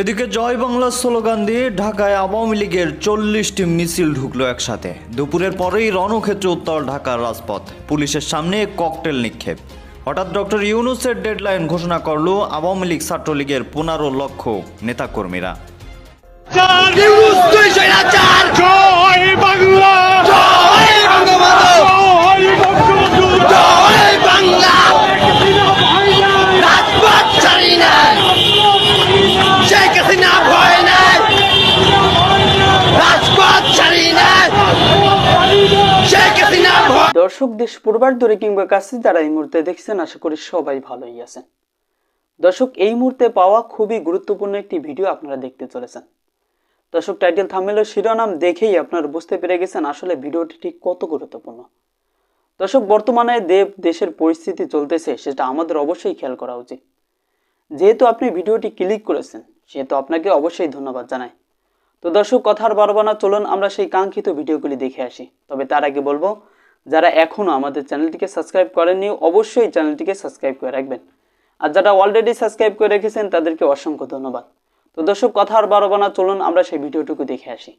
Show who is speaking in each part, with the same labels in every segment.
Speaker 1: এদিকে জয় বাংলা স্লোগান দিয়ে ঢাকায় আওয়ামী লীগের চল্লিশটি মিছিল ঢুকলো একসাথে। দুপুরের পরেই রণক্ষেত্রে উত্তর ঢাকার রাজপথ। পুলিশের সামনে ককটেল নিক্ষেপ। হঠাৎ ডক্টর ইউনুসের ডেডলাইন ঘোষণা করল আওয়ামী লীগ ছাত্রলীগের পনেরো লক্ষ নেতাকর্মীরা।
Speaker 2: জয় বাংলা।
Speaker 3: জয় বঙ্গবন্ধু।
Speaker 2: জয় বঙ্গবন্ধু।
Speaker 4: দর্শক দেশ পূর্বার ধরে কিংবা কাছে যারা এই মুহূর্তে দেখছেন, আশা করি সবাই ভালোই আছেন। দর্শক, এই মুহূর্তে পাওয়া খুবই গুরুত্বপূর্ণ একটি ভিডিও আপনারা দেখতে চলেছেন। দর্শক টাইটেল থামেলের শিরোনাম দেখেই আপনারা বুঝতে পেরে গেছেন আসলে ভিডিওটি ঠিক কত গুরুত্বপূর্ণ। দর্শক, বর্তমানে দেব দেশের পরিস্থিতি চলতেছে, সেটা আমাদের অবশ্যই খেয়াল করা উচিত। যেহেতু আপনি ভিডিওটি ক্লিক করেছেন, সেহেতু আপনাকে অবশ্যই ধন্যবাদ জানাই। তো দর্শক, কথার বারবার না চলুন আমরা সেই কাঙ্ক্ষিত ভিডিওগুলি দেখে আসি। তবে তার আগে বলব যারা এখনও আমাদের চ্যানেলটিকে সাবস্ক্রাইব করেননি অবশ্যই চ্যানেলটিকে সাবস্ক্রাইব করে রাখবেন আর যারা অলরেডি সাবস্ক্রাইব করে রেখেছেন তাদেরকে অসংখ্য ধন্যবাদ তো দর্শক কথা আর বারবার না চলুন আমরা সেই ভিডিওটুকু দেখে আসি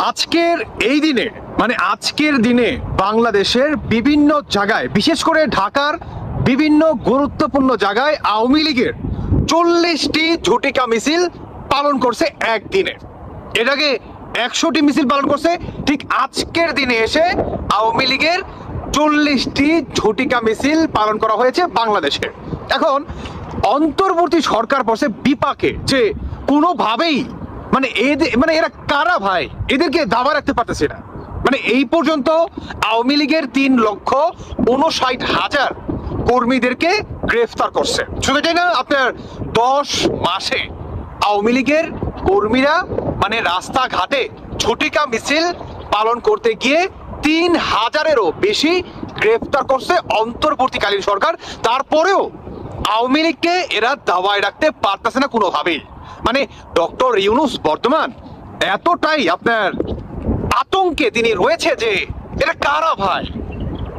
Speaker 5: আজকের এই দিনে মানে আজকের দিনে বাংলাদেশের বিভিন্ন জায়গায়, বিশেষ করে ঢাকার বিভিন্ন গুরুত্বপূর্ণ জায়গায় আওয়ামী লীগের চল্লিশটি ঝটিকা মিছিল পালন করছে একদিনে। এটাকে একশোটি মিছিল পালন করছে। ঠিক আজকের দিনে এসে আওয়ামী লীগের চল্লিশটি ঝটিকা মিছিল পালন করা হয়েছে বাংলাদেশে। এখন অন্তর্বর্তী সরকার বসে বিপাকে যে কোনোভাবেই মানে এদের মানে এরা কারা ভাই? এদেরকে দাবা রাখতে পারতেছে না। মানে এই পর্যন্ত আওয়ামী লীগের তিন লক্ষ উনষাট হাজার কর্মীদেরকে গ্রেফতার করছে। শুধু তাই না, আপনার দশ মাসে আওয়ামী লীগের কর্মীরা মানে রাস্তাঘাটে ঝটিকা মিছিল পালন করতে গিয়ে তিন হাজারেরও বেশি গ্রেফতার করছে অন্তর্বর্তীকালীন সরকার। তারপরেও আওয়ামী লীগকে এরা দাওয়ায় রাখতে পারতেছে না কোনোভাবেই। মানে ডক্টর ইউনুস বর্তমান এতটাই আপনার আতঙ্কে তিনি রয়েছে যে এটা কারা ভাই?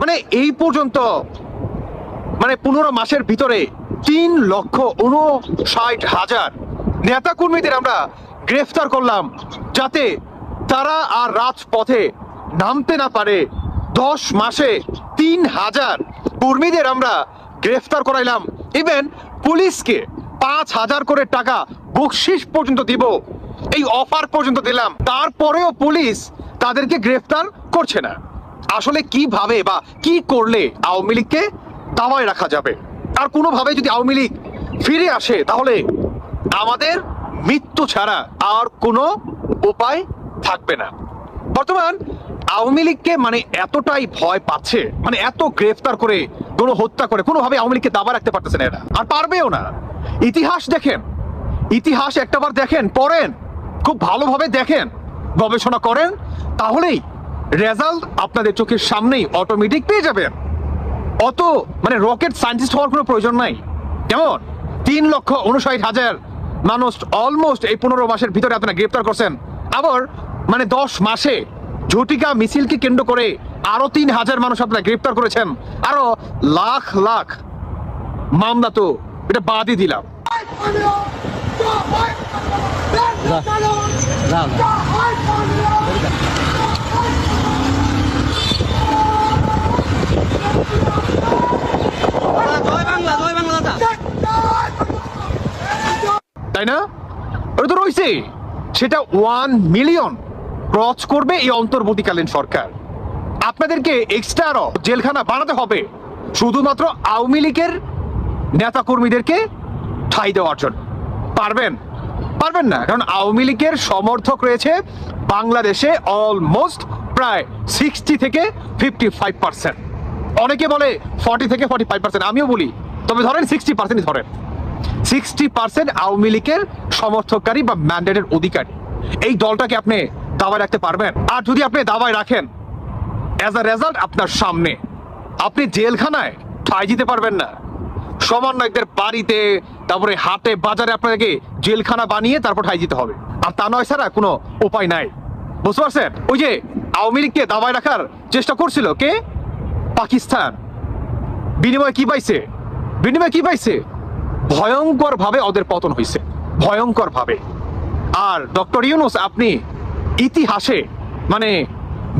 Speaker 5: মানে এই পর্যন্ত মানে পনেরো মাসের ভিতরে তিন লক্ষ উনষাট হাজার নেতাকর্মীদের আমরা গ্রেফতার করলাম, যাতে তারা আর রাজপথে নামতে না পারে। দশ মাসে তিন হাজার কর্মীদের আমরা গ্রেফতার করাইলাম। ইভেন পুলিশকে পাঁচ হাজার করে টাকা বকশিস পর্যন্ত দিব, এই অফার পর্যন্ত দিলাম। তারপরেও পুলিশ তাদেরকে গ্রেফতার করছে না। আসলে কীভাবে বা কি করলে আওয়ামী লীগকে দাওয়ায় রাখা যাবে? আর কোনোভাবে যদি আওয়ামী লীগ ফিরে আসে, তাহলে আমাদের মৃত্যু ছাড়া আর কোনো উপায় থাকবে না। বর্তমান আওয়ামী লীগকে মানে এতটাই ভয় পাচ্ছে মানে এত গ্রেফতার করে, কোনো হত্যা করে, কোনোভাবে আওয়ামী লীগকে দাবা রাখতে পারতেছে না এরা। আর পারবেও না। ইতিহাস দেখেন, ইতিহাস একটাবার দেখেন, পড়েন, খুব ভালোভাবে দেখেন, গবেষণা করেন, তাহলেই রেজাল্ট আপনাদের চোখের সামনেই অটোমেটিক পেয়ে যাবেন। অত মানে রকেট সায়েন্টিস্ট হওয়ার কোনো প্রয়োজন নাই। কেমন? তিন লক্ষ উনষাট হাজার মানুষ অলমোস্ট এই পনেরো মাসের ভিতরে আপনারা গ্রেপ্তার করছেন। আবার মানে দশ মাসে ঝটিকা মিছিলকে কেন্দ্র করে আরও তিন হাজার মানুষ আপনারা গ্রেপ্তার করেছেন। আরও লাখ লাখ মামলা তো এটা বাদই দিলাম। তাই না? ওটা তো রয়েছে সেটা ওয়ান মিলিয়ন ক্রস করবে এই অন্তর্বর্তীকালীন সরকার। আপনাদেরকে এক্সট্রা আরও জেলখানা বানাতে হবে। শুধুমাত্র আওয়ামী লীগের নেতা কর্মীদেরকে ঠাই দেওয়ার জন্য। পারবেন? পারবেন না। কারণ আওয়ামী লীগের সমর্থক রয়েছে বাংলাদেশে অলমোস্ট প্রায় সিক্সটি থেকে ফিফটি ফাইভ পার্সেন্ট অনেকে বলে ফর্টি থেকে ফর্টি ফাইভ পার্সেন্ট আমিও বলি। তবে ধরেন সিক্সটি পার্সেন্টই ধরেন। সিক্সটি পার্সেন্ট আওয়ামী লীগের সমর্থককারী বা ম্যান্ডেটের অধিকারী। এই দলটাকে আপনি দাবায় রাখতে পারবেন। আর যদি আপনি দাবায় রাখেন অ্যাজ আ রেজাল্ট আপনার সামনে, আপনি জেলখানায় ঠাই দিতে পারবেন না। সমন্বয়কদের বাড়িতে, তারপরে হাটে, বাজারে আপনাকে জেলখানা বানিয়ে তারপর ঠাই দিতে হবে। আর তা নয় ছাড়া কোনো উপায় নাই। বুঝতে পারছেন? ওই যে আওয়ামী লীগকে দাবায় রাখার চেষ্টা করছিল কে? পাকিস্তান। বিনিময়ে কি পাইছে? বিনিময়ে কি পাইছে? ভয়ঙ্কর ভাবে ওদের পতন হয়েছে ভয়ঙ্কর ভাবে আর ডক্টর ইউনুস, আপনি ইতিহাসে মানে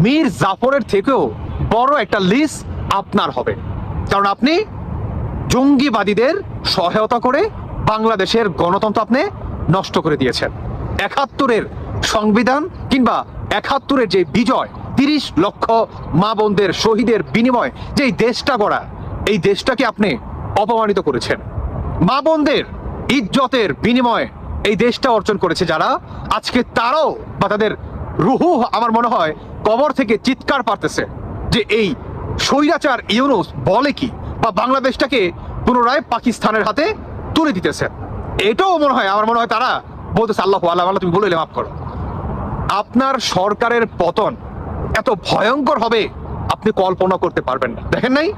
Speaker 5: মীর জাফরের থেকেও বড় একটা লিস্ট আপনার হবে। কারণ আপনি জঙ্গিবাদীদের সহায়তা করে বাংলাদেশের গণতন্ত্র আপনি নষ্ট করে দিয়েছেন। একাত্তরের সংবিধান কিংবা একাত্তরের যে বিজয়, তিরিশ লক্ষ মা বোনদের শহীদের বিনিময় যে দেশটা গড়া, এই দেশটাকে আপনি অপমানিত করেছেন। মা বোনদের ইজ্জতের বিনিময়ে এই দেশটা অর্জন করেছে যারা। আজকে তারাও বা তাদের রুহু আমার মনে হয় কবর থেকে চিৎকার পারতেছে যে এই স্বৈরাচার ইউনুস বলে কি বা বাংলাদেশটাকে পুনরায় পাকিস্তানের হাতে তুলে দিতেছে। এটাও মনে হয়, আমার মনে হয় তারা বলতেছে, আল্লাহ আল্লাহ আল্লাহ, তুমি বলে মাফ করো। আপনার সরকারের পতন এত ভয়ঙ্কর হবে, আপনি কল্পনা করতে পারবেন না। দেখেন নাই?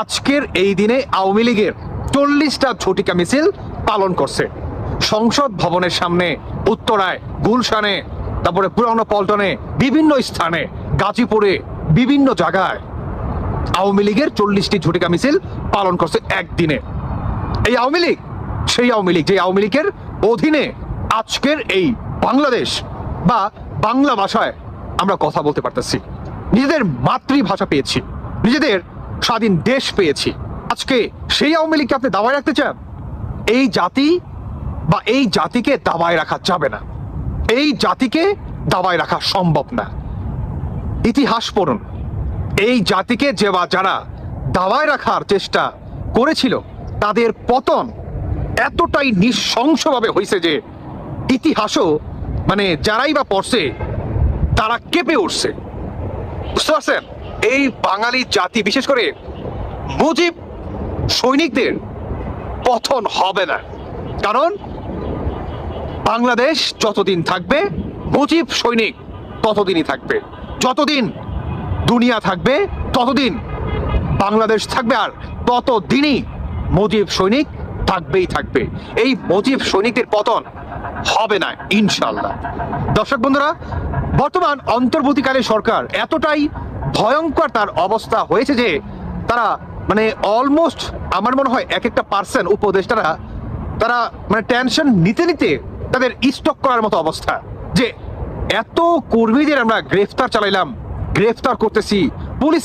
Speaker 5: আজকের এই দিনে আওয়ামী লীগের চল্লিশটা ঝটিকা মিছিল পালন করছে। সংসদ ভবনের সামনে, উত্তরায়, গুলশানে, তারপরে পুরানো পল্টনে, বিভিন্ন স্থানে, গাজীপুরে, বিভিন্ন জায়গায় আওয়ামী লীগের চল্লিশটি ঝটিকা মিছিল পালন করছে একদিনে। এই আওয়ামী লীগ, সেই আওয়ামী লীগ, যে আওয়ামী লীগের অধীনে আজকের এই বাংলাদেশ বা বাংলা ভাষায় আমরা কথা বলতে পারতেছি। নিজেদের মাতৃভাষা পেয়েছি। নিজেদের স্বাধীন দেশ পেয়েছি। আজকে সেই আওয়ামী লীগকে আপনি দাবায় রাখতে চান? এই জাতি বা এই জাতিকে দাবায় রাখা যাবে না। এই জাতিকে দাবায় রাখা সম্ভব না। ইতিহাস পড়ুন। এই জাতিকে যে বা যারা দাবায় রাখার চেষ্টা করেছিল, তাদের পতন এতটাই নিঃশংসভাবে হয়েছে যে ইতিহাসও মানে যারাই বা পড়ছে, তারা কেঁপে উঠছে। বুঝতে পারছেন? এই বাঙালি জাতি, বিশেষ করে মুজিব সৈনিকদের পতন হবে না। কারণ বাংলাদেশ যতদিন থাকবে, মুজিব সৈনিক ততদিনই থাকবে। যতদিন দুনিয়া থাকবে, ততদিন বাংলাদেশ থাকবে আর ততদিনই মুজিব সৈনিক থাকবেই থাকবে। এই মুজিব সৈনিকদের পতন হবে না ইনশাল্লাহ দর্শক বন্ধুরা, বর্তমান অন্তর্বর্তীকালে সরকার এতটাই ভয়ঙ্কর তার অবস্থা হয়েছে যে তারা মানে অলমোস্ট আমার মনে হয় এক একটা পার্সন উপদেষ্টারা, তারা মানে টেনশন নিতে নিতে তাদের স্টক করার মতো অবস্থা যে এত কর্মীদের আমরা গ্রেফতার চালাইলাম, গ্রেফতার করতেছি, পুলিশ